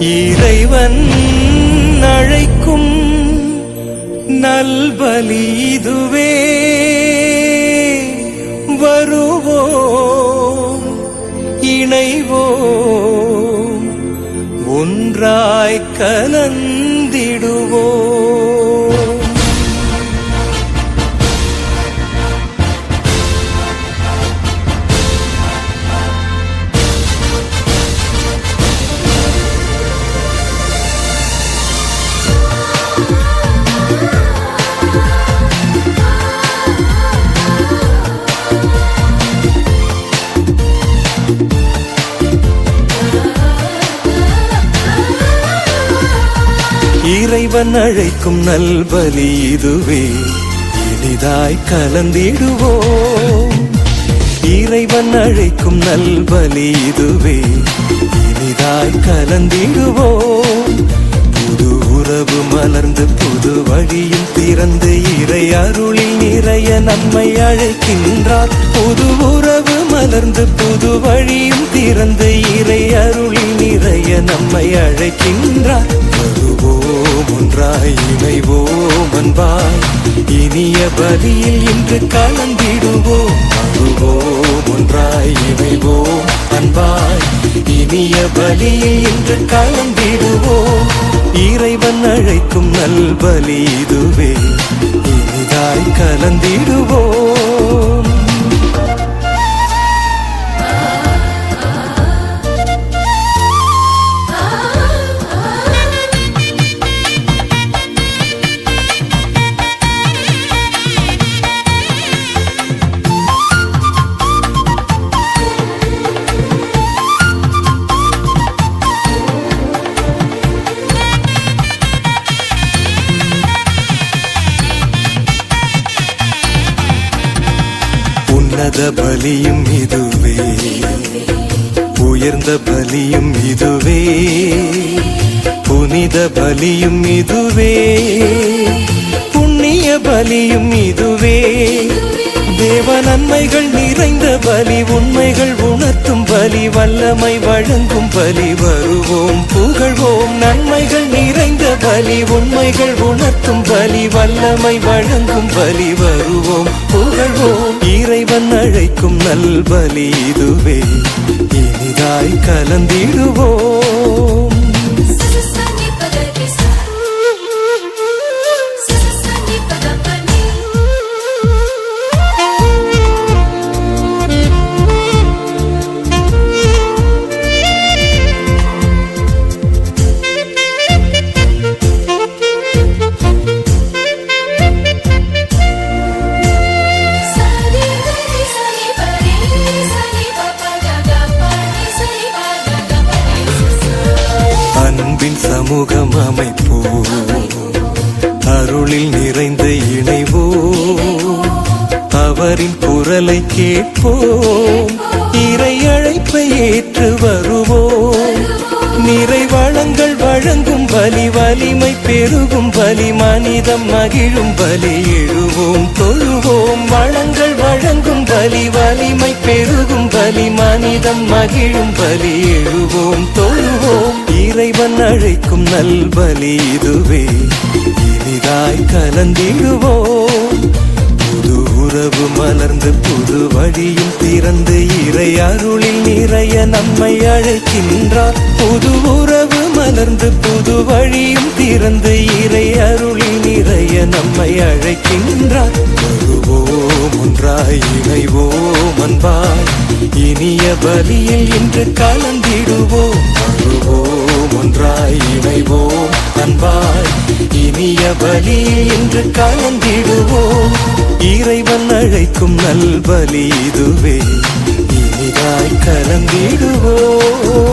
இறைவன் அழைக்கும் நல்பலி இதுவே. வருவோம் இணைவோம் ஒன்றாய் கலந்திடுவோம். இறைவன் அழைக்கும் நல்பலி இதுவே. இனிதாய் கலந்திடுவோம். இறைவன் அழைக்கும் நல்பலி இதுவே. இனிதாய் கலந்திடுவோம். புது உறவு மலர்ந்து புது வழியில் திறந்து இறை அருளில் நிறைய நம்மை அழைக்கின்றார். புது உறவு மலர்ந்து புது வழியும் திறந்து இறை அருளில் நிறைய நம்மை அழைக்கின்றார். வருவோம் இனிய பதியில் இன்று கலந்திடுவோம். வருவோம் ஒன்றாய் இணைவோம். அன்பாய் இனிய பலியில் இன்று கலந்திடுவோம். இறைவன் அழைக்கும் நல்பலி இதுவே. இனிதாய் கலந்திடுவோம். உன்னத பலியும் இதுவே. உயர்ந்த பலியும் இதுவே. புனித பலியும் இதுவே. புண்ணிய பலியும் இதுவே. தேவ நன்மைகள் நிறைந்த பலி உண்மைகள் உணர்த்தும் பலி வல்லமை வழங்கும் பலி. வருவோம் புகழ்வோம் நன்மைகள் நிறைந்த பலி உண்மைகள் உணர்த்தும் பலி வல்லமை வழங்கும் பலி. வருவோம் புகழ்வோம் இறைவன் அழைக்கும் நல்பலி இதுவே. இனிதாய் கலந்திடுவோம். முகம் சமூகம் அமைப்போ அருளில் நிறைந்த இணைவோ. அவரின் குரலை கேட்போம் இறை அழைப்பை ஏற்று வருவோம். நிறை பலி வலிமை பெருகும் பலி மனிதம் மகிழும் பலி எழுவோம் தொழுவோம். வளங்கள் வழங்கும் பலி வலிமை பெருகும் பலி மனிதம் மகிழும் பலி எழுவோம் தொழுவோம். இறைவன் அழைக்கும் நல்பலி இதுவே. இனிதாய் கலந்திடுவோம். புது உறவு மலர்ந்து புது வழியும் திறந்து இறை அருளில் நிறைய நம்மை அழைக்கின்றார். புது உணர்ந்து புது வழியும் திறந்து இறை அருளி நிறைய நம்மை அழைக்கின்றார். வருவோம் ஒன்றாய் இணைவோம் அன்பாய். இனிய பலியில் இன்று கலந்திடுவோம். வருவோம் ஒன்றாய் இணைவோம் அன்பாய். இனிய பலியில் இன்று கலந்திடுவோம். இறைவன் அழைக்கும் நல்பலி இதுவே. இனிதாய் கலந்திடுவோம்.